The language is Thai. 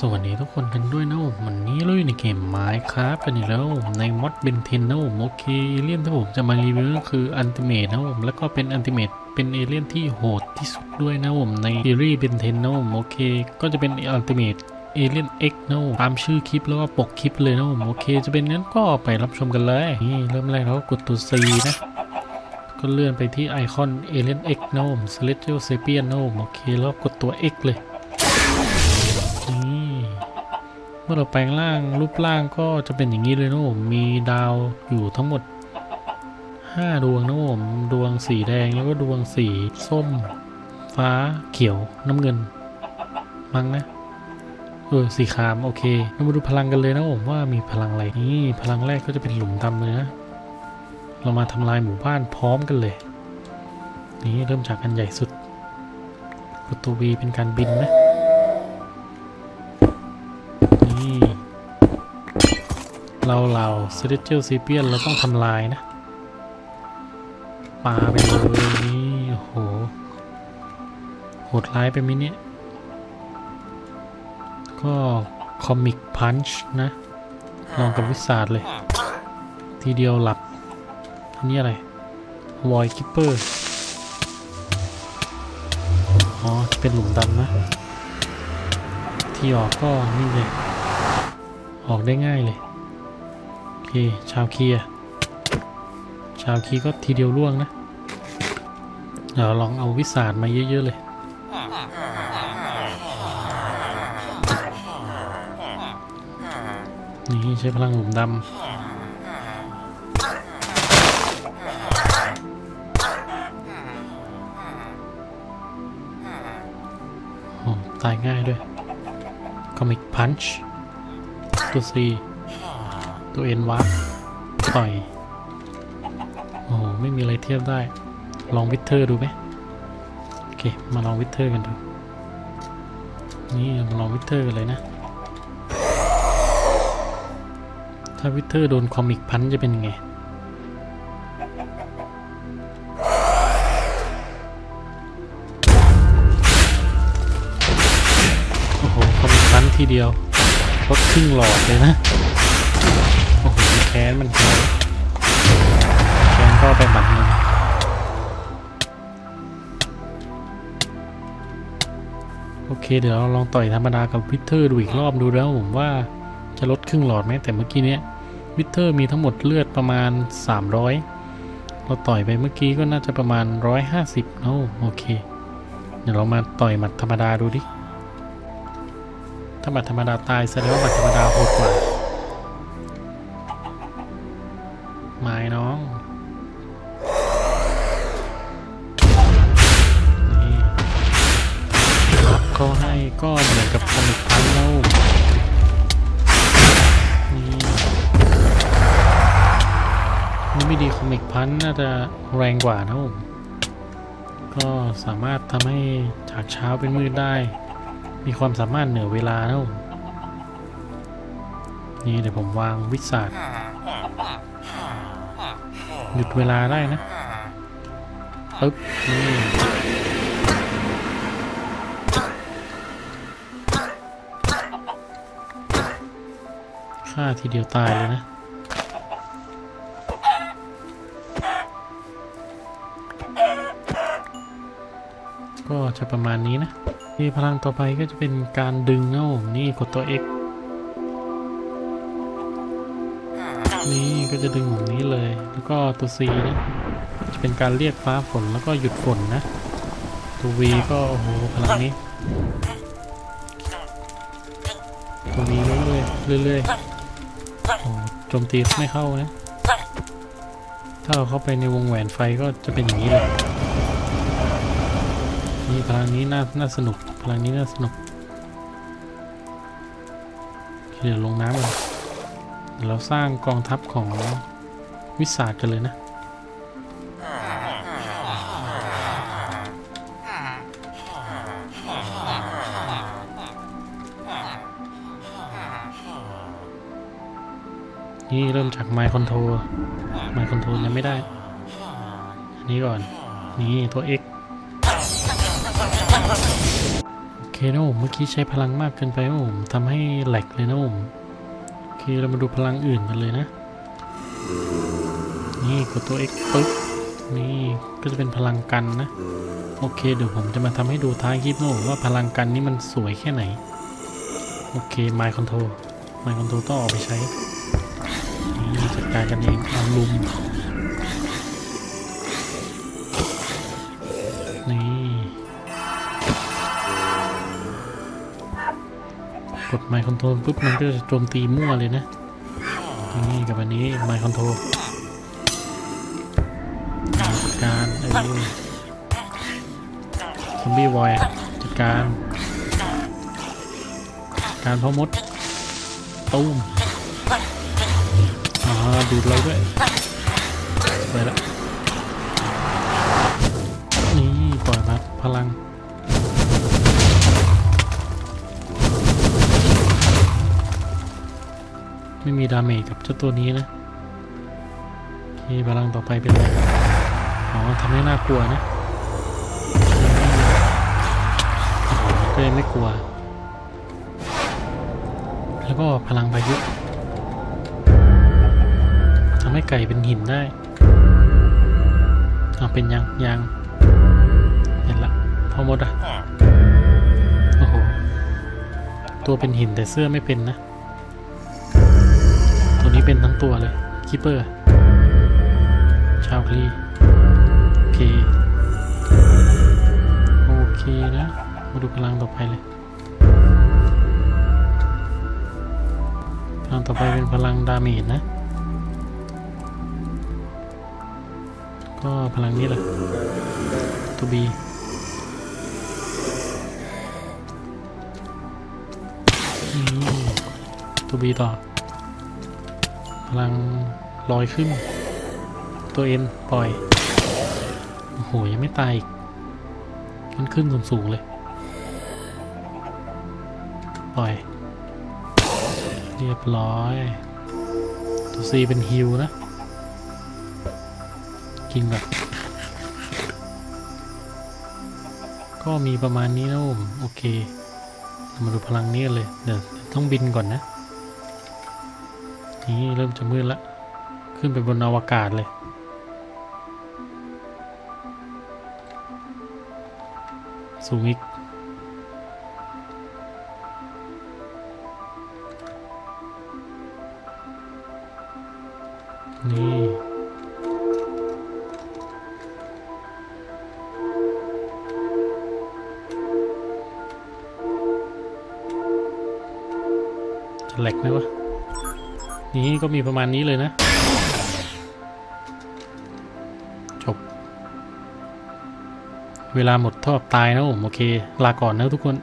สวัสดีทุกคนกันด้วยนะผมวันนี้เราอยู่ในเกมไม้ครับกันอีกแล้วในมอดเบนเทนนะผมโอเคเลี่ยนที่ผมจะมารีวิวก็คืออันติเมตนะผมแล้วก็เป็นอันติเมตเป็นเอเลี่ยนที่โหดที่สุดด้วยนะผมในซีรีส์เบนเทนนะผมโอเคก็จะเป็นอันติเมตเอเลี่ยน X นะผมตามชื่อคลิปแล้วก็ปกคลิปเลยนะผมโอเค จะเป็นงั้นก็ไปรับชมกันเลยนี่เริ่มแรกเราก็กดตัว C นะก็เลื่อนไปที่ไอคอน Alien X นะผม Celestial Sapien นะผมโอเคแล้วกดตัว X เลยนี่ เมื่อเราแปลงร่างรูปร่างก็จะเป็นอย่างนี้เลยนะผมมีดาวอยู่ทั้งหมด 5 ดวงนะผมดวงสีแดงแล้วก็ดวงสีส้ม ฟ้าเขียวน้ำเงิน มั้งนะเออสีขามโอเคเรามาดูพลังกันเลยนะผมว่ามีพลังอะไรนี่พลังแรกก็จะเป็นหลุมดำเลยนะเรามาทำลายหมู่บ้านพร้อมกันเลย นี่เริ่มจากอันใหญ่สุดประตูวีเป็นการบินนะ เราเราเซเลเจลซีเปียนเราต้องทำลายนะปาไปเลยนี่โอ้โหโหดร้ายไปไหมเนี่ย ก็คอมิกพันช์นะ ลองกับวิสาดเลย ทีเดียวหลับอันนี้อะไรวอยคิปเปอร์ อ๋อ เป็นหลุมดำนะ ที่ออกก็นี่เลย ออกได้ง่ายเลย ชาวคีอะชาวคีก็ทีเดียวล่วงนะเดี๋ยวลองเอาวิสาดมาเยอะ ๆ เลย นี่ใช้พลังหลุมดำตายง่ายด้วยคอมิกพันช์ตัว C ตัว N วับต่อย โอ้โหไม่มีอะไรเทียบได้ ลองวิเทอร์ดูไหมโอเค มาลองวิเทอร์กันดู นี่มาลองวิเทอร์กันเลยนะ ถ้าวิเทอร์โดนคอมิกพันจะเป็นไงโอ้โหคอมพันทีเดียวลดครึ่งหลอดเลยนะ แค้นก็ไปบัตรนึงโอเค เดี๋ยวเราลองต่อยธรรมดากับวิเทอร์ดูอีกรอบดูแล้วผมว่าจะลดครึ่งหลอดไหมแต่เมื่อกี้เนี้ยวิเทอร์มีทั้งหมดเลือดประมาณ 300 เราต่อยไปเมื่อกี้ก็น่าจะประมาณ 150โอ้โอเค เดี๋ยวเรามาต่อยหมัดธรรมดาดูดิถ้าบัตรธรรมดาตายแสดงว่าบัตรธรรมดาโหดกว่าไม้น้อง เขาให้ก็เหมือนกับคอมิกพันธุ์แล้วนี่นี่ไม่ดีคอมิกพันน่าจะแรงกว่านะผมก็สามารถทำให้จากเช้าเป็นมืดได้ มีความสามารถเหนือเวลานะผมนี่เดี๋ยวผมวางวิสาดหยุดเวลาได้นะปึ๊บนี่ ฆ่าทีเดียวตายเลยนะ ก็จะประมาณนี้นะที่พลังต่อไปก็จะเป็นการดึงนะผมนี่กดตัว X นี่ก็จะดึงแบบนี้เลย แล้วก็ตัว C นะจะเป็นการเรียกฟ้าฝนแล้วก็หยุดฝนนะ ตัว V ก็โอ้โหพลังนี้ ตัว V เรื่อยๆเรื่อยๆ โจมตีไม่เข้านะ ถ้าเราเข้าไปในวงแหวนไฟก็จะเป็นอย่างนี้เลยนี่พลังนี้น่าน่าสนุก พลังนี้น่าสนุกเดี๋ยวลงน้ำเลยเดี๋ยวเราสร้างกองทัพของวิสากันเลยนะ นี่เริ่มจากไมค์คอนโทรไมค์คอนโทรยังไม่ได้อันนี้ก่อน นี่ตัว X โอเคนะผมเมื่อกี้ใช้พลังมากเกินไปนะผมทำให้แหลกเลยนะผมโอเคเรามาดูพลังอื่นกันเลยนะ นี่กดตัว X ปึ๊บนี่ก็จะเป็นพลังกันนะ โอเคเดี๋ยวผมจะมาทำให้ดูท้ายคลิปนะผมว่าพลังกันนี้มันสวยแค่ไหน โอเค My Control My Control ต้องออกไปใช้ จัดการกันเองเอาลุม นี่ กด My Control ปุ๊บ มันก็จะโจมตีมั่วเลยนะ นี่กับอันนี้ My Control จัดการเออซอมบี้วอยจัดการการพ่อมด ตุ้ม อ่าดูดเราด้วยไปละนี่ปล่อยมาพลังไม่มีดาเมจกับเจ้าตัวนี้นะโอเคพลังต่อไปเป็นอะไรอ๋อทำให้น่ากลัวนะโอ้โหก็ยังไม่กลัว แล้วก็พลังพายุ ให้ไก่เป็นหินได้เอาเป็นยังยังเห็นละพ่อมดอะโอ้โหตัวเป็นหินแต่เสื้อไม่เป็นนะ ตัวนี้เป็นทั้งตัวเลยคิปเปอร์ ชาวคลีโอเคโอเคนะ มาดูพลังต่อไปเลยพลังต่อไปเป็นพลังดาเมจนะ ก็พลังนี้แหละตัวบีตัวบีต่อ พลังลอยขึ้น ตัวเอ็นปล่อย โอ้โห ยังไม่ตายอีก มันขึ้นสูงๆเลย ปล่อย เรียบร้อย ตัวซีเป็นฮิวนะ กินแบบก็มีประมาณนี้นะผมโอเค มาดูพลังนี้เลยเดี๋ยวต้องบินก่อนนะ นี่เริ่มจะมืดละขึ้นไปบนอวกาศเลยสูงอีก แหลกไหมวะนี่ก็มีประมาณนี้เลยนะ จบ เวลาหมดท่ากับตายนะผมโอเค ลาก่อนนะทุกคน